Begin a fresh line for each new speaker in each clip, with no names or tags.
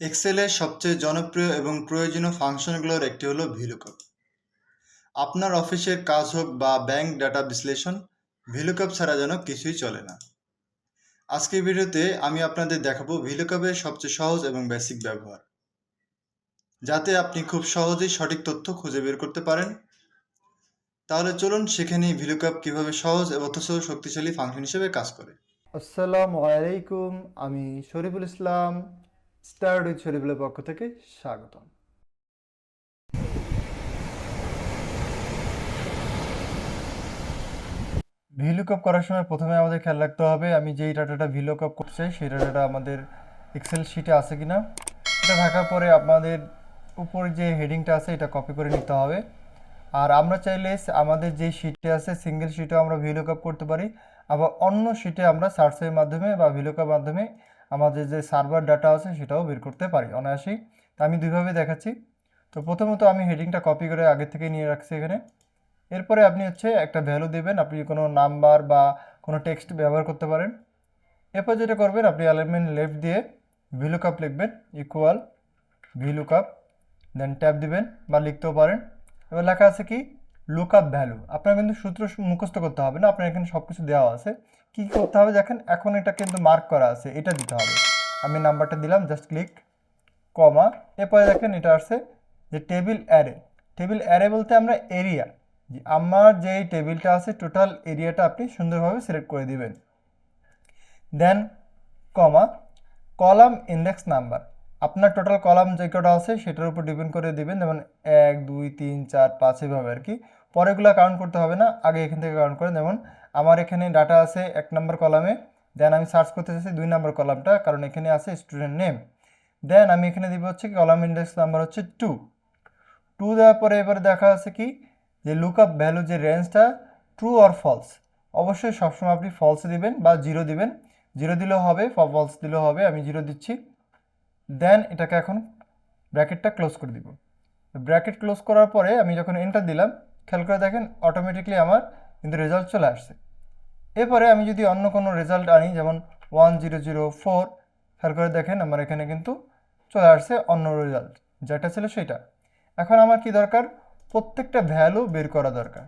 এক্সেলের সবচেয়ে জনপ্রিয় এবং প্রয়োজনীয় ফাংশনগুলোর একটি হলো ভিলুকআপ আপনার অফিসের কাজ হোক বা ব্যাংক ডাটা বিশ্লেষণ ভিলুকআপ ছাড়া যেন কিছুই চলে না। আজকের ভিডিওতে আমি আপনাদের দেখাবো ভিলুকআপের সবচেয়ে সহজ এবং বেসিক ব্যবহার। যাতে আপনি খুব সহজেই সঠিক তথ্য খুঁজে বের করতে পারেন। তাহলে চলুন শিখে নিই ভিলুকআপ কীভাবে সহজ এবং অথচ শক্তিশালী ফাংশন হিসেবে কাজ করে।
আসসালামু আলাইকুম, আমি শরীফুল ইসলাম স্টার উইথ শরীফুলের পক্ষ থেকে স্বাগতম। ভিলুকআপ করার সময় প্রথমে আমাদের খেয়াল রাখতে হবে, আমি যেই ডাটাটা ভিলুকআপ করতে চাই, সেই ডাটাটা আমাদের এক্সেল শিটে আছে কিনা। এটা থাকার পরে আমাদের উপরে যে হেডিংটা আছে, এটা কপি করে নিতে হবে। আর আমরা চাইলে আমাদের যে শিটে আছে সিঙ্গেল শিটেও আমরা ভিলুকআপ করতে পারি, আবার অন্য শিটে আমরা সার্চের মাধ্যমে বা ভিলুকআপ মাধ্যমে আমাদের যে সার্ভার ডাটা আছে সেটাও বের করতে পারি অনায়াসেই। তা আমি দুইভাবে দেখাচ্ছি। তো প্রথমত আমি হেডিংটা কপি করে আগে থেকে নিয়ে রাখছি এখানে। এরপরে আপনি হচ্ছে একটা ভ্যালু দেবেন, আপনি কোনো নাম্বার বা কোনো টেক্সট ব্যবহার করতে পারেন। এরপর যেটা করবেন, আপনি এলিমেন্ট লেফট দিয়ে ভিলু কাপ লিখবেন equal vlookup then tab দিবেন বা লিখতেও পারেন। এবার লেখা আছে কি? লুকআপ ভ্যালু আপনার কিন্তু সূত্র মুখস্থ করতে হবে না, আপনার এখানে সব কিছু দেওয়া আছে। কি করতে হবে দেখেন, এখন এটা কিন্তু মার্ক করা আছে, এটা দিতে হবে। আমি নাম্বারটা দিলাম জাস্ট ক্লিক কমা এরপরে দেখেন এটা আসছে যে টেবিল অ্যারে টেবিল অ্যারে বলতে আমরা এরিয়া যে আমার যেই টেবিলটা আছে টোটাল এরিয়াটা আপনি সুন্দরভাবে সিলেক্ট করে দিবেন। Then comma column index number আপনার টোটাল কলাম যে কটা আছে, সেটার উপর ডিপেন্ড করে দিবেন, যেমন এক, দুই, তিন, চার, পাঁচ এভাবে আর কি। পরেগুলো কাউন্ট করতে হবে না, আগে এখান থেকে কাউন্ট করেন যেমন আমার এখানে ডাটা আছে এক নম্বর কলামে দেন আমি সার্চ করতে চাইছি দুই নম্বর কলামটা কারণ এখানে আছে স্টুডেন্ট নেম দেন আমি এখানে দিব হচ্ছে কলাম ইন্ডেক্স নাম্বার হচ্ছে টু টু দেওয়ার পরে এবারে দেখা আছে কি, যে লুক আপ ভ্যালু যে রেঞ্জটা ট্রু অর ফলস অবশ্যই সবসময় আপনি ফলস দিবেন বা জিরো দিবেন। জিরো দিলেও হবে ফলস দিলেও হবে, আমি জিরো দিচ্ছি। দেন এটাকে এখন ব্র্যাকেটটা ক্লোজ করে দিব। ব্র্যাকেট ক্লোজ করার পরে আমি যখন এন্টার দিলাম খেয়াল করে দেখেন অটোমেটিকলি আমার কিন্তু রেজাল্ট চলে আসছে। এরপরে আমি যদি অন্য কোনো রেজাল্ট আনি, যেমন ওয়ান জিরো জিরো ফোর খেয়াল করে দেখেন আমার এখানে কিন্তু চলে আসছে অন্য রেজাল্ট যেটা ছিল সেটা। এখন আমার কি দরকার? প্রত্যেকটা ভ্যালু বের করা দরকার।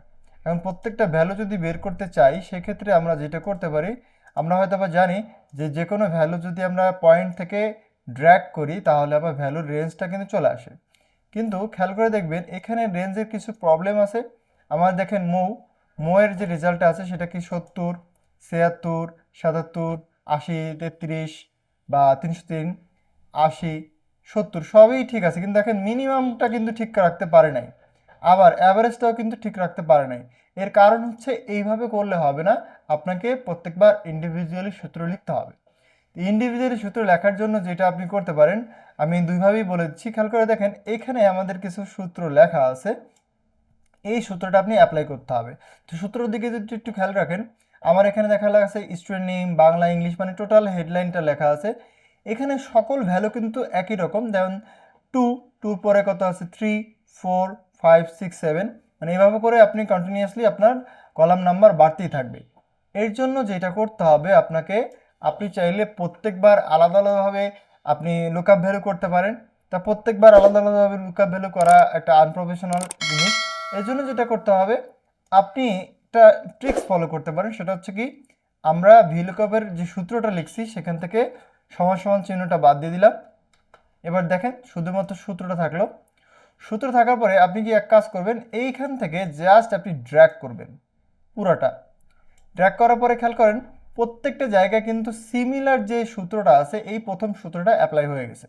এখন প্রত্যেকটা ভ্যালু যদি বের করতে চাই, সেক্ষেত্রে আমরা যেটা করতে পারি, আমরা হয়তো বা জানি যে যে কোনো ভ্যালু যদি আমরা পয়েন্ট থেকে ড্র্যাগ করি, তাহলে আমার ভ্যালুর রেঞ্জটা কিন্তু চলে আসে। কিন্তু খেয়াল করে দেখবেন, এখানে রেঞ্জের কিছু প্রবলেম আছে। আমার দেখেন মৌ, মৌয়ের যে রেজাল্ট আছে সেটা কি সত্তর, ছিয়াত্তর, সাতাত্তর, আশি, তেত্রিশ বা তিনশো তিন, আশি, সত্তর, সবই ঠিক আছে। কিন্তু দেখেন মিনিমামটা কিন্তু ঠিক রাখতে পারে নাই। আবার অ্যাভারেজটাও কিন্তু ঠিক রাখতে পারে নাই। এর কারণ হচ্ছে এইভাবে করলে হবে না। আপনাকে প্রত্যেকবার ইন্ডিভিজুয়ালি সূত্র লিখতে হবে। ইন্ডিভিজুয়ালি সূত্র লেখার জন্য যেটা আপনি করতে পারেন আমি দুইভাবেই বলে দিচ্ছি খেয়াল করে দেখেন, এখানে আমাদের কিছু সূত্র লেখা আছে। এই সূত্রটা আপনি অ্যাপ্লাই করতে হবে। তো সূত্রের দিকে যদি একটু খেয়াল রাখেন, আমার এখানে দেখা আছে স্টুডেন্ট নেম বাংলা, ইংলিশ মানে টোটাল হেডলাইনটা লেখা আছে। এখানে সকল ভ্যালু কিন্তু একই রকম। যেমন টু টুর পরে কত আছে? Three four five six seven মানে এভাবে করে আপনি কন্টিনিউয়াসলি আপনার কলাম নাম্বার বাড়তেই থাকবে। এর জন্য যেটা করতে হবে আপনাকে, আপনি চাইলে প্রত্যেকবার আলাদা আলাদাভাবে আপনি লুকআপ ভ্যালু করতে পারেন। তা প্রত্যেকবার আলাদা আলাদাভাবে লুকআপ ভ্যালু করা একটা আনপ্রফেশনাল জিনিস। এই জন্য যেটা করতে হবে, আপনি একটা ট্রিক্স ফলো করতে পারেন। সেটা হচ্ছে কি, আমরা ভিলুকআপের যে সূত্রটা লিখছি, সেখান থেকে সমান সমান চিহ্নটা বাদ দিয়ে দিলাম। এবার দেখেন, শুধুমাত্র সূত্রটা থাকল। সূত্র থাকার পরে আপনি কি এক কাজ করবেন, এইখান থেকে জাস্ট আপনি ড্র্যাগ করবেন, পুরোটা। ড্র্যাগ করার পরে খেয়াল করেন প্রত্যেকটা জায়গায় কিন্তু সিমিলার যে সূত্রটা আছে, এই প্রথম সূত্রটা অ্যাপ্লাই হয়ে গেছে।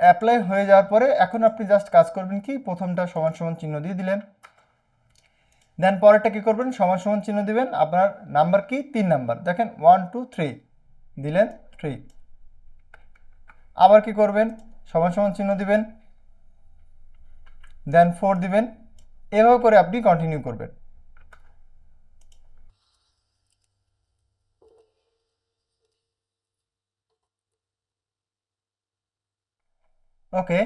অ্যাপ্লাই হয়ে যাওয়ার পরে এখন আপনি জাস্ট কাজ করবেন কি? প্রথমটা সমান সমান চিহ্ন দিয়ে দিলেন। দেন পরেরটা কী করবেন? সমান সমান চিহ্ন দিবেন। আপনার নাম্বার কি? তিন নাম্বার দেখেন ওয়ান টু থ্রি দিলেন থ্রি আবার কি করবেন? সমান সমান চিহ্ন দিবেন। দেন ফোর দিবেন। এভাবে করে আপনি কন্টিনিউ করবেন। ওকে,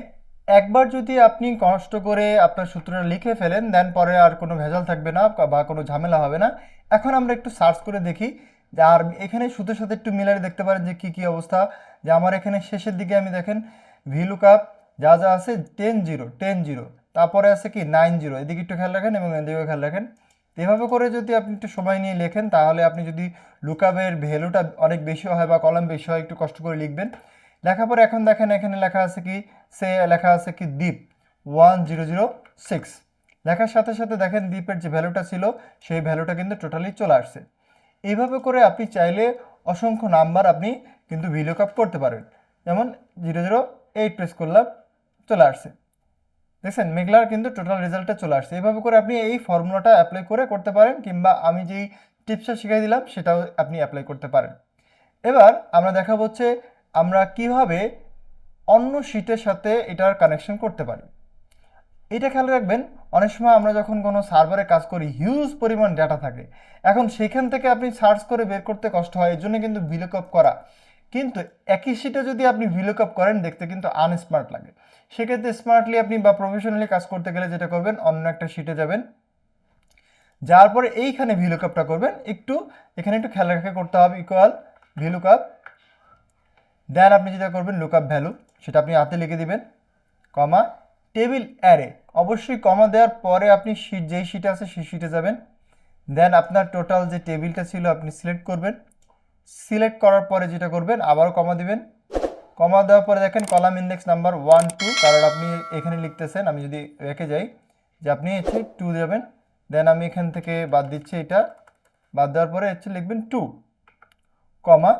একবার যদি আপনি কষ্ট করে আপনার সূত্রটা লিখে ফেলেন, দেন পরে আর কোনো ভেজাল থাকবে না বা কোনো ঝামেলা হবে না। এখন আমরা একটু সার্চ করে দেখি যে আর এখানে সুতের সাথে একটু মিলারে দেখতে পারেন যে কি কি অবস্থা। যে আমার এখানে শেষের দিকে আমি দেখেন ভিলুক আপ যা যা আছে টেন জিরো টেন জিরো তারপরে আছে কি নাইন জিরো এদিকে একটু খেয়াল রাখেন এবং এদিকেও খেয়াল রাখেন। এভাবে করে যদি আপনি একটু সময় নিয়ে লেখেন, তাহলে আপনি যদি লুকআপের ভ্যালুটা অনেক বেশি হয় বা কলম বেশি হয়, একটু কষ্ট করে লিখবেন লেখার পরে এখন দেখেন, এখানে লেখা আছে কি? সে লেখা আছে কি? দ্বীপ। ওয়ান জিরো জিরো সিক্স লেখার সাথে সাথে দেখেন, দ্বীপের যে ভ্যালুটা ছিল, সেই ভ্যালুটা কিন্তু টোটালি চলে আসছে। এইভাবে করে আপনি চাইলে অসংখ্য নাম্বার আপনি কিন্তু ভিডিও কাপ করতে পারবেন যেমন জিরো জিরো এইট প্রেস করলাম, চলে আসছে। দেখছেন, মেঘলার কিন্তু টোটাল রেজাল্টটা চলে আসছে। এইভাবে করে আপনি এই ফর্মুলাটা অ্যাপ্লাই করে করতে পারেন, কিংবা আমি যেই টিপসটা শিখিয়ে দিলাম, সেটাও আপনি অ্যাপ্লাই করতে পারেন। এবার আমরা দেখা হচ্ছে আমরা কীভাবে অন্য শিটের সাথে এটার কানেকশন করতে পারি? এটা খেয়াল রাখবেন, অনেক সময় আমরা যখন কোনো সার্ভারে কাজ করি হিউজ পরিমাণ ডাটা থাকে। এখন সেখান থেকে আপনি সার্চ করে বের করতে কষ্ট হয়, এর জন্য কিন্তু ভিলুকআপ করা। কিন্তু একই শিটে যদি আপনি ভিলুকআপ করেন, দেখতে কিন্তু আনস্মার্ট লাগে। সেক্ষেত্রে স্মার্টলি আপনি বা প্রফেশনালি কাজ করতে গেলে যেটা করবেন, অন্য একটা শিটে যাবেন। যাওয়ার পরে এইখানে ভিলুকআপটা করবেন। একটু, এখানে একটু খেয়াল রেখে করতে হবে ইকুয়াল ভিলুকআপ দেন আপনি যেটা করবেন লুক আপ ভ্যালু সেটা আপনি হাতে লিখে দিবেন কমা টেবিল অ্যারে অবশ্যই কমা দেওয়ার পরে আপনি শিট যেই শিটে আছে, সেই শিটে যাবেন। দেন আপনার টোটাল যে টেবিলটা ছিল, আপনি সিলেক্ট করবেন। সিলেক্ট করার পরে যেটা করবেন, আবারও কমা দিবেন। কমা দেওয়ার পরে দেখেন column index number one two কারণ আপনি এখানে লিখতেছেন, আমি যদি রেখে যাই, যে আপনি হচ্ছে টু দেবেন। দেন আমি এখান থেকে বাদ দিচ্ছি এটা। বাদ দেওয়ার পরে হচ্ছে লিখবেন টু কমা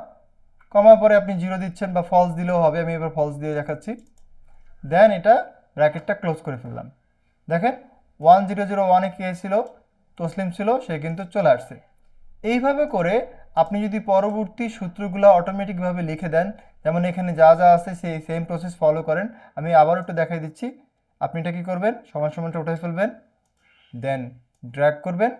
কমার পরে আপনি জিরো দিচ্ছেন বা ফলস দিলেও হবে, আমি এবার ফলস দিয়ে দেখাচ্ছি। দেন এটা ব্র্যাকেটটা ক্লোজ করে ফেললাম। দেখেন ওয়ান জিরো জিরো ওয়ানে কে ছিল? তসলিম ছিল, সে কিন্তু চলে আসছে। এইভাবে করে আপনি যদি পরবর্তী সূত্রগুলো অটোমেটিকভাবে লিখে দেন, যেমন এখানে যা যা আছে সেই সেম প্রসেস ফলো করেন। আমি আবার একটু দেখাই দিচ্ছি। আপনি এটা কী করবেন? সমান সমানটা উঠে ফেলবেন। দেন ড্র্যাগ করবেন।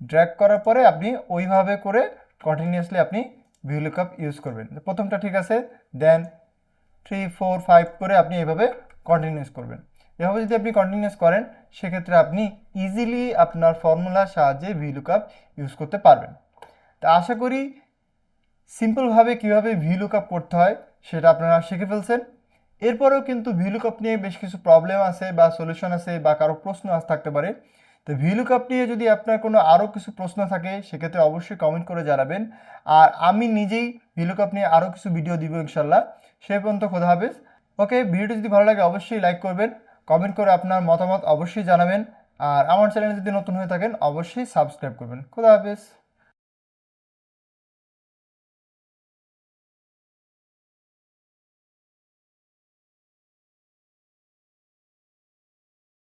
ড্র্যাগ করার পরে আপনি ওইভাবে করে কন্টিনিউয়াসলি আপনি ভিউ লুকআপ ইউজ করবেন। প্রথমটা ঠিক আছে, দেন থ্রি ফোর ফাইভ করে আপনি এভাবে কন্টিনিউস করবেন। এভাবে যদি আপনি কন্টিনিউস করেন, সেক্ষেত্রে আপনি ইজিলি আপনার ফর্মুলার সাহায্যে ভিলুকআপ ইউজ করতে পারবেন। তা আশা করি সিম্পলভাবে কীভাবে ভিলুকআপ করতে হয় সেটা আপনারা শিখে ফেলছেন। এরপরেও কিন্তু ভিলুকআপ নিয়ে বেশ কিছু প্রবলেম আছে বা সলিউশন আছে বা কারও প্রশ্ন আস থাকতে পারে। তো ভিলুকআপ নিয়ে যদি আপনার কোনো আরও কিছু প্রশ্ন থাকে, সেক্ষেত্রে অবশ্যই কমেন্ট করে জানাবেন। আর আমি নিজেই ভিলুকআপ নিয়ে আরও কিছু ভিডিও দিব ইনশাল্লাহ। সে পর্যন্ত খোদা হাফেজ। ওকে ভিডিওটি যদি ভালো লাগে অবশ্যই লাইক করবেন। কমেন্ট করে আপনার মতামত অবশ্যই জানাবেন। আর আমার চ্যানেলে যদি নতুন হয়ে থাকেন, অবশ্যই সাবস্ক্রাইব করবেন। খোদা হাফেজ।